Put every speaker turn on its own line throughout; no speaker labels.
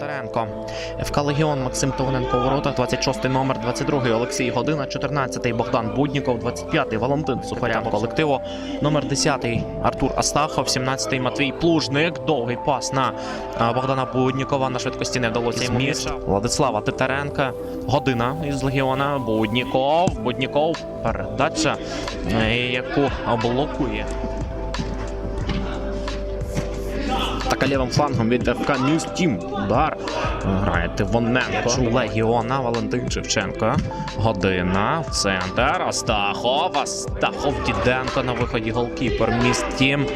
Титаренко. ФК Легіон Максим Товненко у воротах, 26 номер, 22 Олексій Година, 14-й Богдан Будніков, 25-й Валентин Сухарян колективу, номер 10 Артур Астахов, 17-й Матвій Плужник. Довгий пас на Богдана Буднікова. На швидкості не вдалося йому м'яч. Владислава Титаренка. Година із Легіона. Будніков. Будніков. Передача, е, яку блокує. Така лівим флангом від ФК Ньюс Тім. Удар. Грає Тивоненко. Легіона Валентин Шевченко. Година. В центр. Астахов. Астахов Діденко на виході голкіпер. Міст Тім.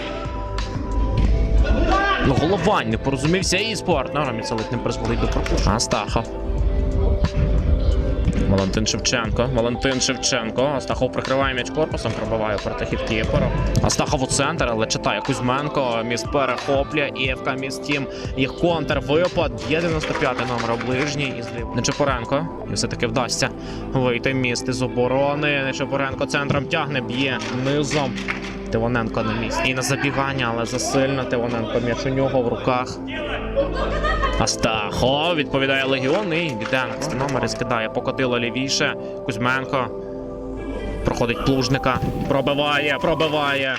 Ну, Головань не порозумівся і з партнером. І не призводить до пропущення. Астахов. Валентин Шевченко. Валентин Шевченко. Астахов прикриває м'яч корпусом, пробиває протихід кіперу. Астахов у центр, але читає Кузьменко. Міст перехоплює. І ФК Міст Тім. Їх контрвипад. Є 95-й номер ближній. І зліва. Нечепоренко. І все-таки вдасться вийти міст із оборони. Нечепоренко центром тягне, б'є низом. Тивоненко на місці. І на забігання, але засильно Тивоненко м'яч у нього в руках. Астахов відповідає Легіон і Діденко. з номери скидає, покотило лівіше. Кузьменко. Проходить плужника. Пробиває, пробиває.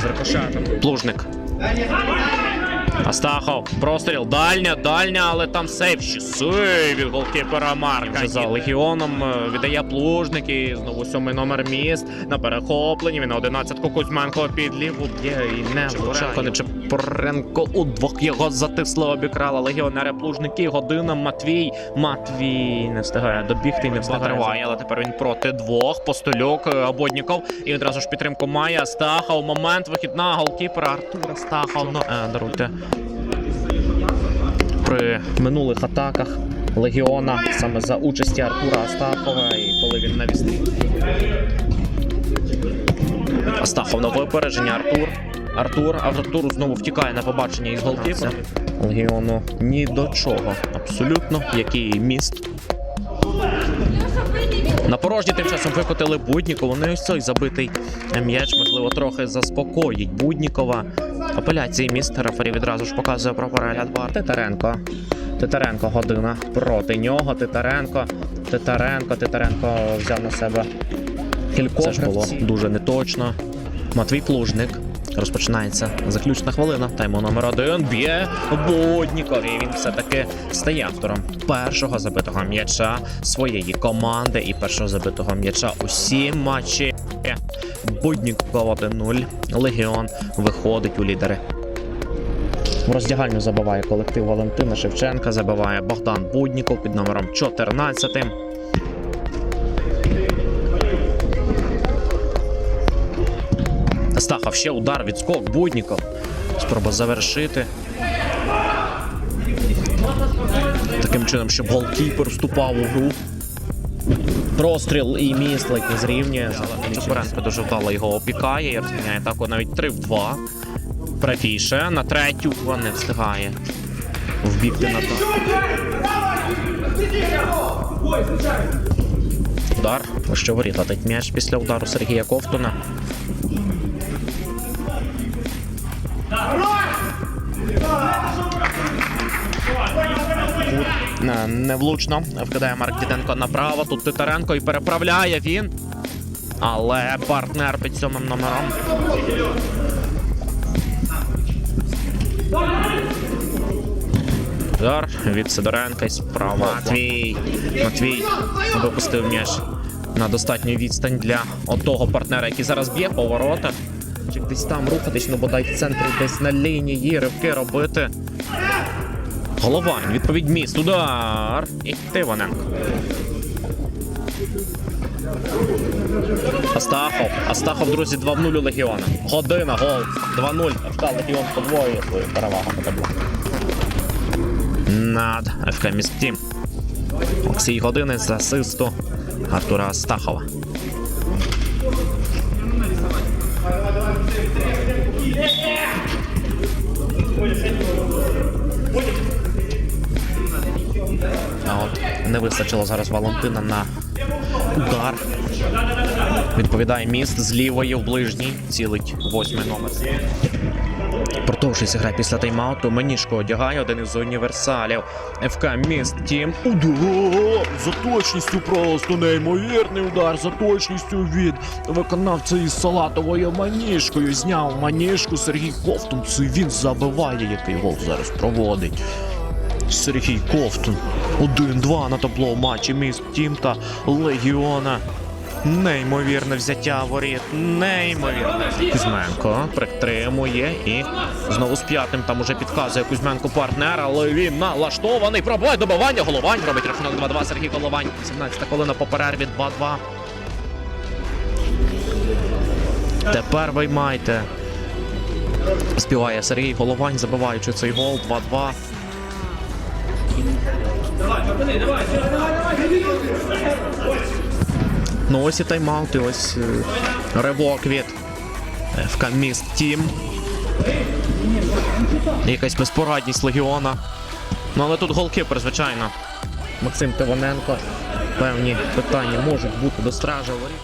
З рикошетом. Плужник. Астахов. Простріл. Дальня, дальня, але там сейф. Ще сейв від голкіпера Марка. Вже за Легіоном е, віддає плужник і знову сьомий номер міст на перехопленні. Він на 11-ку Кузьменко під ліву б'є і не влучає. Нечепоренко удвох його затисли, обікрала легіонери плужники. Година Матвій. Матвій не встигає добігти не встигає. Триває, але тепер він проти двох. Постолюк, е, Ободніков. І одразу ж підтримку має. Стахов. Момент вихідна голкіпера Артура Стахов. Ну, е, даруйте. При минулих атаках Легіона саме за участі Артура Астахова і коли він навісти, Астахов на випередження Артур. Артур, Артур знову втікає на побачення із голкіпера. Легіону ні до чого. Абсолютно, який міст. На порожні тим часом викотили Буднікова. Ну і ось цей забитий м'яч, можливо, трохи заспокоїть Буднікова. Апеляції міст рефері відразу ж показує про перегляд бар. Титаренко. Титаренко година проти нього. Титаренко. Титаренко. Титаренко взяв на себе кількох. Це ж було дуже неточно. Матвій Плужник. Розпочинається заключна хвилина. Тайму номер один б'є Будніков. І він все-таки стає автором першого забитого м'яча своєї команди і першого забитого м'яча усі матчі. Будніков 1-0. Легіон виходить у лідери. В роздягальню забиває колектив Валентина Шевченка, забиває Богдан Будніков під номером 14. Стахов ще удар, відскок, Будніков. Спроба завершити. Таким чином, щоб голкіпер вступав у гру. Простріл і міст ледь не зрівнює. Чепуренко дуже вдало його опікає і розміняє атаку навіть 3 в 2. Правіше на третю не встигає. Вбігти на Удар. Що воріт летить м'яч після удару Сергія Ковтуна. Не- Невлучно вкидає Марк Діденко направо. Тут Титаренко і переправляє він. Але партнер під сьомим номером. Удар від Сидоренка і справа. Матвій. Матвій випустив м'яч на достатню відстань для отого партнера, який зараз б'є по воротах. Чи десь там рухатись, ну бодай в центрі, десь на лінії, ривки робити. Головань, відповідь міст, удар. І Тивоненко. Астахов. Астахов, друзі, 2 в 0 у Легіона. Година, гол. 2-0. ФК Легіон подвоює свою перевагу на табло. Над ФК Міст Тім. Олексій Години з асисту Артура Астахова. Вистачило зараз Валентина на удар. Відповідає міст з лівої в ближній. Цілить восьмий номер. Продовжується гра після тайм-ауту. Маніжко одягає один із універсалів. ФК Міст Тім. Удар! За точністю просто неймовірний удар. За точністю від виконавця із салатовою маніжкою. Зняв маніжку Сергій Ковтун. Це він забиває, який гол зараз проводить. Сергій Ковтун. 1-2 на табло матчі міст Тім та Легіона. Неймовірне взяття воріт. Неймовірне. Кузьменко притримує і знову з п'ятим там уже підказує Кузьменко партнер, але він налаштований. Пробуває добивання. Головань робить рахунок 2-2 Сергій Головань. 17 хвилина по перерві 2-2. Тепер виймайте. Співає Сергій Головань, забиваючи цей гол 2-2. Ну ось і тайм-аут, і ось е, ривок від ФК Міст Тім. Якась безпорадність легіона. Ну але тут голкіпер, звичайно. Максим Тивоненко. Певні питання можуть бути до стража.